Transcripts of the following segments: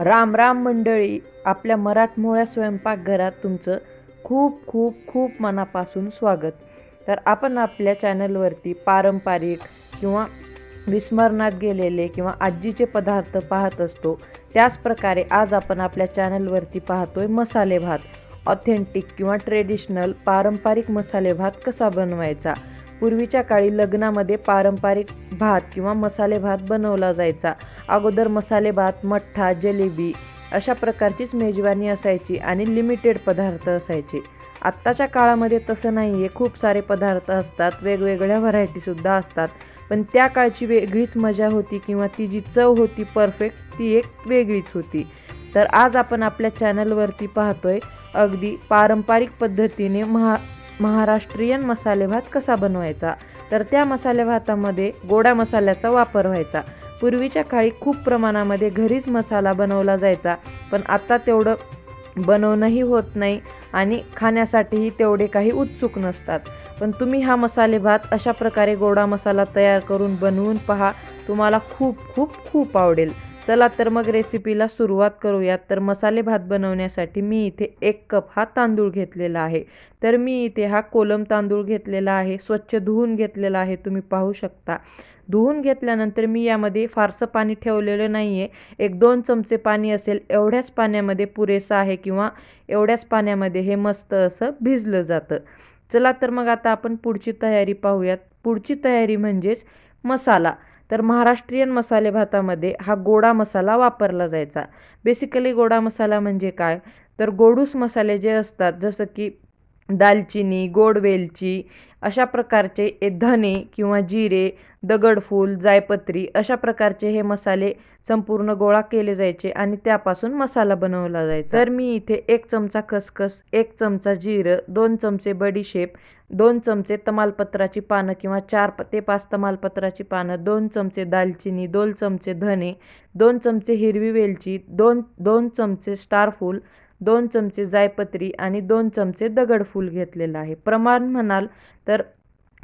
राम राम मंडळी आपल्या मराठमोळ्या स्वयंपाकघरात तुमचं खूप खूप खूप मनापासून स्वागत. तर आपण आपल्या चॅनलवरती पारंपरिक किंवा विस्मरणात गेलेले किंवा आजीचे पदार्थ पाहत असतो त्याच प्रकारे आज आपण आपल्या चॅनलवरती पाहतोय मसाले भात. ऑथेंटिक किंवा ट्रेडिशनल पारंपरिक मसाले भात कसा बनवायचा? पूर्वीच्या काळी लग्नामध्ये पारंपरिक भात किंवा मसाले भात बनवला जायचा. अगोदर मसाले भात मठ्ठा जलेबी अशा प्रकारचीच मेजवानी असायची आणि लिमिटेड पदार्थ असायचे. आत्ताच्या काळामध्ये तसं नाही आहे खूप सारे पदार्थ असतात. वेगवेगळ्या व्हरायटीसुद्धा असतात. पण त्या काळची वेगळीच मजा होती किंवा ती जी चव होती परफेक्ट ती एक वेगळीच होती. तर आज आपण आपल्या चॅनलवरती पाहतोय अगदी पारंपरिक पद्धतीने महा महाराष्ट्रीयन मसाले भात कसा बनवायचा? तर त्या मसाले भातामध्ये गोडा मसाल्याचा वापर व्हायचा. पूर्वीच्या काळी खूप प्रमाणामध्ये घरीच मसाला बनवला जायचा पण आता तेवढं बनवणंही होत नाही आणि खाण्यासाठीही तेवढे काही उत्सुक नसतात. पण तुम्ही हा मसाले भात अशा प्रकारे गोडा मसाला तयार करून बनवून पहा. तुम्हाला खूप खूप खूप आवडेल. चला तर मग रेसिपीला सुरुवात करूयात. तर मसाले भात बनवण्यासाठी मी इथे एक कप हा तांदूळ घेतलेला आहे. तर मी इथे हा कोलम तांदूळ घेतलेला आहे. स्वच्छ धुवून घेतलेला आहे तुम्ही पाहू शकता. धुवून घेतल्यानंतर मी यामध्ये फारसं पाणी ठेवलेलं नाही आहे एक दोन चमचे पाणी असेल एवढ्याच पाण्यामध्ये पुरेसं आहे किंवा एवढ्याच पाण्यामध्ये हे मस्त असं भिजलं जातं. चला तर मग आता आपण पुढची तयारी पाहूयात. पुढची तयारी म्हणजेच मसाला. तर महाराष्ट्रीयन मसाले भातामध्ये हा गोडा मसाला वापरला जायचा. बेसिकली गोडा मसाला म्हणजे काय? तर गोडूस मसाले जे असतात जसं की दालचिनी गोड वेलची अशा प्रकारचे धने किंवा जिरे दगडफूल जायपत्री अशा प्रकारचे हे मसाले संपूर्ण गोळा केले जायचे आणि त्यापासून मसाला बनवला जायचा. तर मी इथे एक चमचा खसखस एक चमचा जिरं दोन चमचे बडीशेप दोन चमचे तमालपत्राची पानं किंवा चार ते पाच तमालपत्राची पानं दोन चमचे दालचिनी दोन चमचे धने दोन चमचे हिरवी वेलची दोन दोन चमचे स्टारफूल दोन चमचे जायपत्री आणि दोन चमचे दगडफूल घेतलेलं आहे. प्रमाण म्हणाल तर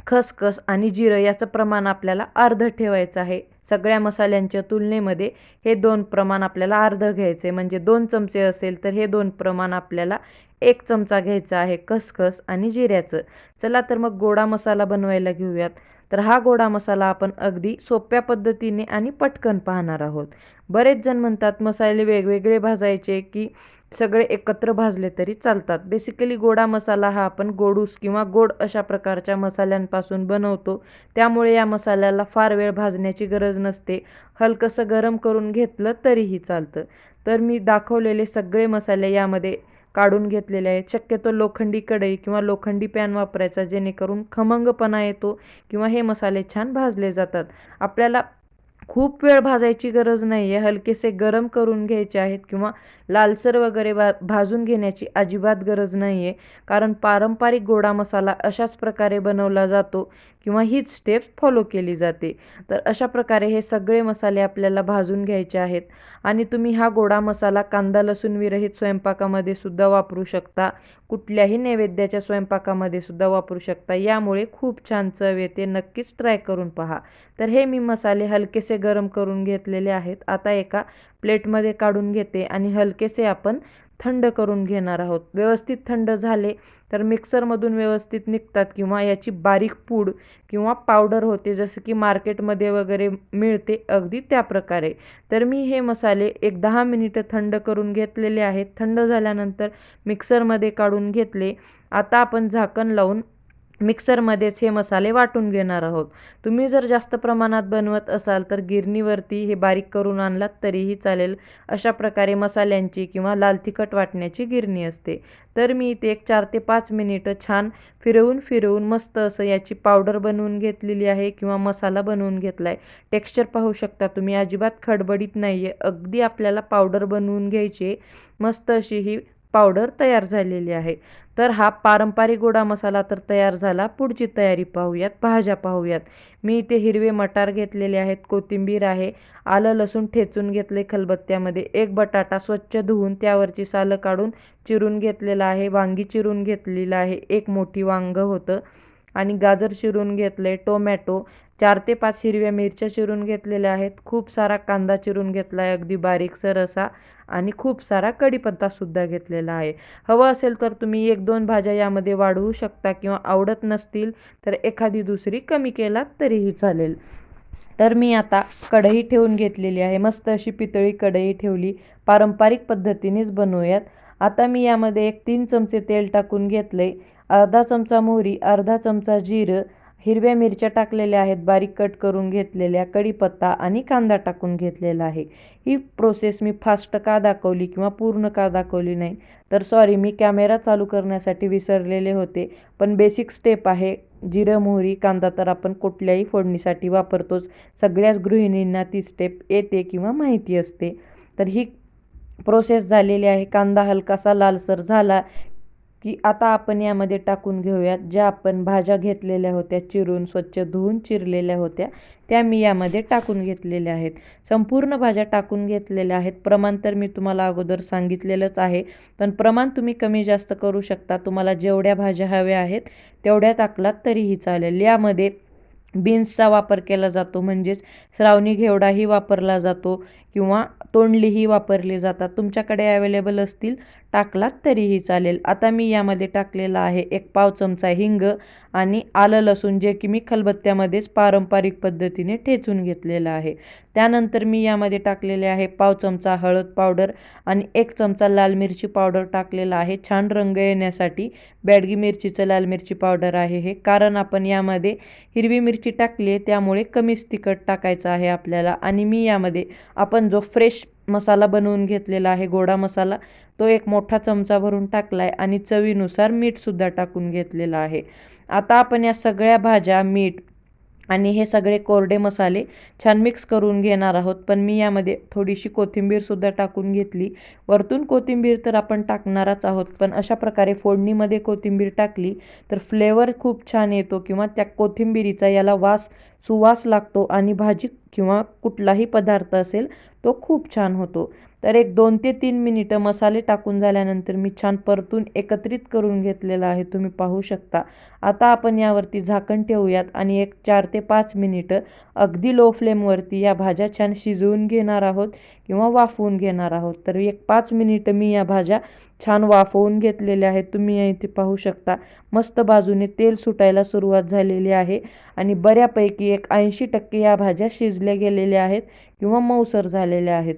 खसखस आणि जिरं याचं प्रमाण आपल्याला अर्ध ठेवायचं आहे. सगळ्या मसाल्यांच्या तुलनेमध्ये हे दोन प्रमाण आपल्याला अर्ध घ्यायचे म्हणजे दोन चमचे असेल तर हे दोन प्रमाण आपल्याला एक चमचा घ्यायचा आहे खसखस आणि जिऱ्याचं. चला तर मग गोडा मसाला बनवायला घेऊयात. तर हा गोडा मसाला आपण अगदी सोप्या पद्धतीने आणि पटकन पाहणार आहोत. बरेच जण म्हणतात मसाले वेगवेगळे भाजायचे की सगळे एकत्र भाजले तरी चालतात. बेसिकली गोडा मसाला हा आपण गोडूस किंवा गोड अशा प्रकारच्या मसाल्यांपासून बनवतो. त्यामुळे या मसाल्याला फार वेळ भाजण्याची गरज नसते. हलकंसं गरम करून घेतलं तरीही चालतं. तर मी दाखवलेले सगळे मसाले यामध्ये काढून घेतलेले आहेत शक्यतो लोखंडी कढई किंवा लोखंडी पॅन वापरायचा जेणेकरून खमंगपणा येतो किंवा हे मसाले छान भाजले जातात. आपल्याला खूप वेळ भाजायची गरज नाही आहे हलकेसे गरम करून घ्यायचे आहेत किंवा लालसर वगैरे भा भाजून घेण्याची अजिबात गरज नाही आहे कारण पारंपरिक गोडा मसाला अशाच प्रकारे बनवला जातो किंवा हीच स्टेप्स फॉलो केली जाते. तर अशा प्रकारे हे सगळे मसाले आपल्याला भाजून घ्यायचे आहेत. आणि तुम्ही हा गोडा मसाला कांदा लसूण विरहित स्वयंपाकामध्ये सुद्धा वापरू शकता. कुठल्याही नैवेद्याच्या स्वयंपाकामध्ये सुद्धा वापरू शकता. यामुळे खूप छान चव येते. नक्कीच ट्राय करून पहा. तर हे मी मसाले हलकेसे गरम करून घेतलेले आहेत. आता एका प्लेटमध्ये काढून घेते आणि हलकेसे आपण थंड करून घेणार आहोत. व्यवस्थित थंड झाले तर मिक्सरमधून व्यवस्थित निघतात किंवा याची बारीक पूड किंवा पावडर होते जसं की मार्केटमध्ये वगैरे मिळते अगदी त्या प्रकारे. तर मी हे मसाले एक दहा मिनिटं थंड करून घेतलेले आहेत. थंड झाल्यानंतर मिक्सरमध्ये काढून घेतले. आता आपण झाकण लावून मिक्सरमध्येच हे मसाले वाटून घेणार आहोत. तुम्ही जर जास्त प्रमाणात बनवत असाल तर गिरणीवरती हे बारीक करून आणलात तरीही चालेल. अशा प्रकारे मसाल्यांची किंवा लाल तिखट वाटण्याची गिरणी असते. तर मी इथे एक चार ते पाच मिनिटं छान फिरवून फिरवून मस्त असं याची पावडर बनवून घेतलेली आहे किंवा मसाला बनवून घेतला आहे टेक्स्चर पाहू शकता तुम्ही अजिबात खडबडीत नाही आहे अगदी आपल्याला पावडर बनवून घ्यायची मस्त अशी ही पावडर तयार झालेली आहे. तर हा पारंपरिक गोडा मसाला तर तयार झाला. पुढची तयारी पाहूयात भाज्या पाहूयात. मी इथे हिरवे मटार घेतलेले आहेत कोथिंबीर आहे आलं लसूण ठेचून घेतले खलबत्त्यामध्ये. एक बटाटा स्वच्छ धुवून त्यावरची सालं काढून चिरून घेतलेला आहे वांगी चिरून घेतलेलं आहे. एक मोठी वांगं होतं. आणि गाजर चिरून घेतलं आहे टोमॅटो चार ते पाच हिरव्या मिरच्या चिरून घेतलेल्या आहेत खूप सारा कांदा चिरून घेतला आहे अगदी बारीकसर असा आणि खूप सारा कढीपत्तासुद्धा घेतलेला आहे. हवं असेल तर तुम्ही एक दोन भाज्या यामध्ये वाढवू शकता किंवा आवडत नसतील तर एखादी दुसरी कमी केलात तरीही चालेल. तर मी आता कढई ठेवून घेतलेली आहे. मस्त अशी पितळी कढई ठेवली. पारंपरिक पद्धतीनेच बनवूयात. आता मी यामध्ये एक तीन चमचे तेल टाकून घेतले अर्धा चमचा मोहरी अर्धा चमचा जिरं हिरव्या मिरच्या टाकलेल्या आहेत बारीक कट करून घेतलेल्या कढीपत्ता आणि कांदा टाकून घेतलेला आहे. ही प्रोसेस मी फास्ट का दाखवली किंवा पूर्ण का दाखवली नाही तर सॉरी मी कॅमेरा चालू करण्यासाठी विसरलेले होते. पण बेसिक स्टेप आहे जिरं मोहरी कांदा तर आपण कुठल्याही फोडणीसाठी वापरतोच. सगळ्याच गृहिणींना ती स्टेप येते किंवा माहिती असते. तर ही प्रोसेस झालेली आहे. कांदा हलकासा लालसर झाला की आता आपण यामध्ये टाकून घेऊयात ज्या आपण भाज्या घेतलेल्या होत्या चिरून स्वच्छ धुवून चिरलेल्या होत्या त्या मी यामध्ये टाकून घेतलेल्या आहेत. संपूर्ण भाज्या टाकून घेतलेल्या आहेत. प्रमाण तर मी तुम्हाला अगोदर सांगितलेलंच आहे पण प्रमाण तुम्ही कमी जास्त करू शकता. तुम्हाला जेवढ्या भाज्या हव्या आहेत तेवढ्या टाकलात तरीही चालेल. यामध्ये बीन्सचा वापर केला जातो म्हणजेच श्रावणी घेवडाही वापरला जातो किंवा तोंडलीही वापरली जातात. तुमच्याकडे अवेलेबल असतील टाकलात तरीही चालेल. आता मी यामध्ये टाकलेला आहे एक पाव चमचा हिंग आणि आलं लसूण जे की मी खलबत्त्यामध्येच पारंपरिक पद्धतीने ठेचून घेतलेलं आहे. त्यानंतर मी यामध्ये टाकलेले आहे पाव चमचा हळद पावडर आणि एक चमचा लाल मिरची पावडर टाकलेला आहे. छान रंग येण्यासाठी बॅडगी मिरचीचं लाल मिरची पावडर आहे हे. कारण आपण यामध्ये हिरवी मिरची टाकली आहे त्यामुळे कमीच तिखट टाकायचं आहे आपल्याला. आणि मी यामध्ये आपण जो फ्रेश मसाला बनवून घेतलेला आहे गोडा मसाला तो एक मोठा चमचा भरून टाकला आहे आणि चवीनुसार मीठसुद्धा टाकून घेतलेलं आहे. आता आपण या सगळ्या भाज्या मीठ आणि हे सगळे कोरडे मसाले छान मिक्स करून घेणार आहोत. पण मी यामध्ये थोडीशी कोथिंबीरसुद्धा टाकून घेतली. वरतून कोथिंबीर तर आपण टाकणारच आहोत. पण अशा प्रकारे फोडणीमध्ये कोथिंबीर टाकली तर फ्लेवर खूप छान येतो किंवा त्या कोथिंबीरीचा याला वास सुवास लागतो आणि भाजी किंवा कुठलाही पदार्थ असेल तो खूप छान होतो. तर एक दोन ते तीन मिनिटं मसाले टाकून झाल्यानंतर मी छान परतून एकत्रित करून घेतलेला आहे तुम्ही पाहू शकता. आता आपण यावरती झाकण ठेवूयात आणि एक चार ते पाच मिनिटं अगदी लो फ्लेमवरती या भाज्या छान शिजवून घेणार आहोत किंवा वाफवून घेणार आहोत. तर एक पाच मिनिटं मी या भाज्या छान वाफवून घेतलेल्या आहेत तुम्ही या इथे पाहू शकता. मस्त बाजूने तेल सुटायला सुरुवात झालेली आहे आणि बऱ्यापैकी एक ऐंशी टक्के या भाज्या शिजल्या गेलेल्या आहेत किंवा मऊसर झालेल्या आहेत.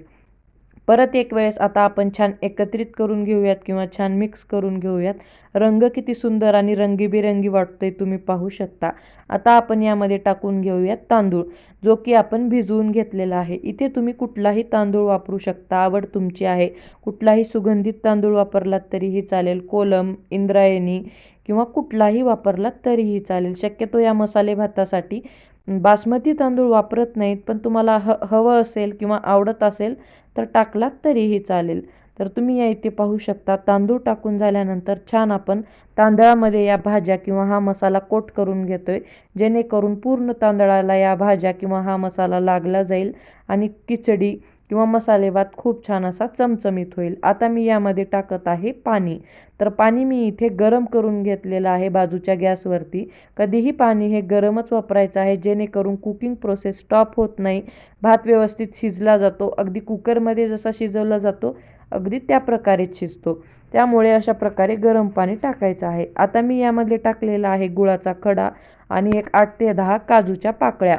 परत एक वेळेस आता आपण छान एकत्रित करून घेऊयात किंवा छान मिक्स करून घेऊयात. रंग किती सुंदर आणि रंगीबिरंगी वाटतोय तुम्ही पाहू शकता. आता आपण यामध्ये टाकून घेऊयात तांदूळ जो की आपण भिजवून घेतलेला आहे. इथे तुम्ही कुठलाही तांदूळ वापरू शकता आवड तुमची आहे. कुठलाही सुगंधित तांदूळ वापरलात तरीही चालेल. कोलम इंद्रायणी किंवा कुठलाही वापरलात तरीही चालेल. शक्यतो या मसाले भातासाठी बासमती तांदूळ वापरत नाहीत पण तुम्हाला ह हवं असेल किंवा आवडत असेल तर टाकलात तरीही चालेल. तर तुम्ही या इथे पाहू शकता तांदूळ टाकून झाल्यानंतर छान आपण तांदळामध्ये या भाज्या किंवा हा मसाला कोट करून घेतो आहे जेणेकरून पूर्ण तांदळाला या भाज्या किंवा हा मसाला लागला जाईल आणि खिचडी किंवा मसाले भात खूप छान असा चमचमीत होईल. आता मी यामध्ये टाकत आहे पाणी. तर पाणी मी इथे गरम करून घेतलेलं आहे बाजूच्या गॅसवरती. कधीही पाणी हे गरमच वापरायचं आहे जेणेकरून कुकिंग प्रोसेस स्टॉप होत नाही. भात व्यवस्थित शिजला जातो. अगदी कुकरमध्ये जसा शिजवला जातो अगदी त्या प्रकारे शिजतो. त्यामुळे अशा प्रकारे गरम पाणी टाकायचं आहे. आता मी यामध्ये टाकलेला आहे गुळाचा खडा आणि एक आठ ते दहा काजूच्या पाकळ्या.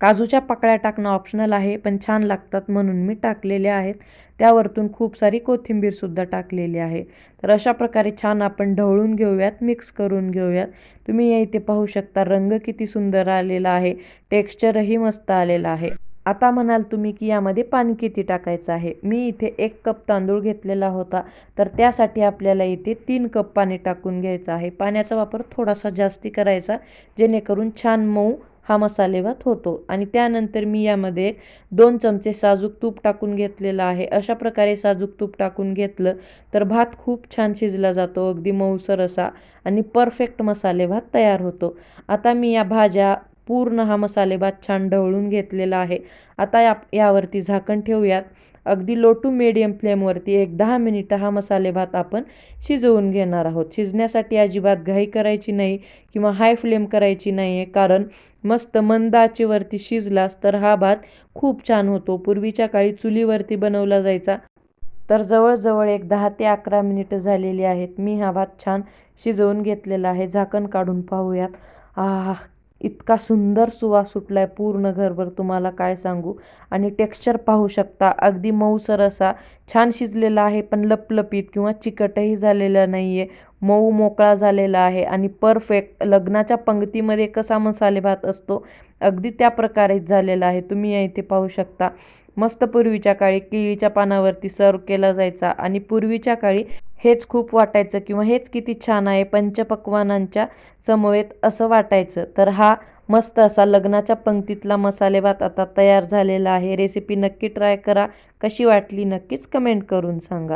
काजूच्या पाकळ्या टाकणं ऑप्शनल आहे पण छान लागतात म्हणून मी टाकलेल्या आहेत. त्यावरतून खूप सारी कोथिंबीरसुद्धा टाकलेली आहे. तर अशा प्रकारे छान आपण ढवळून घेऊयात मिक्स करून घेऊयात. तुम्ही या इथे पाहू शकता रंग किती सुंदर आलेला आहे टेक्स्चरही मस्त आलेला आहे. आता म्हणाल तुम्ही की यामध्ये पाणी किती टाकायचं आहे? मी इथे एक कप तांदूळ घेतलेला होता तर त्यासाठी आपल्याला इथे तीन कप पाणी टाकून घ्यायचं आहे. पाण्याचा वापर थोडासा जास्ती करायचा जेणेकरून छान मऊ हा मसालेभात होतो. आणि त्यानंतर मी यामध्ये दोन चमचे साजूक तूप टाकून घेतलेलं आहे. अशा प्रकारे साजूक तूप टाकून घेतलं तर भात खूप छान शिजला जातो अगदी मऊसर असा आणि परफेक्ट मसाले भात तयार होतो. आता मी या भाज्या पूर्ण हा मसालेभात छान ढवळून घेतलेला आहे. आता या यावरती झाकण ठेवूयात. अगदी लो टू मिडियम फ्लेमवरती एक दहा मिनिटं हा मसाले भात आपण शिजवून घेणार आहोत. शिजण्यासाठी अजिबात घाई करायची नाही किंवा हाय फ्लेम करायची नाही आहे कारण मस्त मंद आचेवरती शिजलास तर हा भात खूप छान होतो. पूर्वीच्या काळी चुलीवरती बनवला जायचा. तर जवळजवळ एक दहा ते अकरा मिनिटं झालेली आहेत. मी हा भात छान शिजवून घेतलेला आहे. झाकण काढून पाहूयात. आहा इतका सुंदर सुवास सुटला आहे पूर्ण घरभर तुम्हाला काय सांगू? आणि टेक्स्चर पाहू शकता अगदी मऊसर असा छान शिजलेला आहे पण लपलपीत किंवा चिकटही झालेला नाही आहे मऊ मोकळा झालेला आहे आणि परफेक्ट. लग्नाच्या पंक्तीमध्ये कसा मसाले भात असतो अगदी त्या प्रकारेच झालेला आहे. तुम्ही या इथे पाहू शकता. मस्त पूर्वीच्या काळी केळीच्या पानावरती सर्व केला जायचा आणि पूर्वीच्या काळी हेच खूप वाटायचं किंवा हेच किती छान आहे पंचपक्वानांच्या समवेत असं वाटायचं. तर हा मस्त असा लग्नाच्या पंक्तीतला मसाले भात आता तयार झालेला आहे. रेसिपी नक्की ट्राय करा. कशी वाटली नक्कीच कमेंट करून सांगा.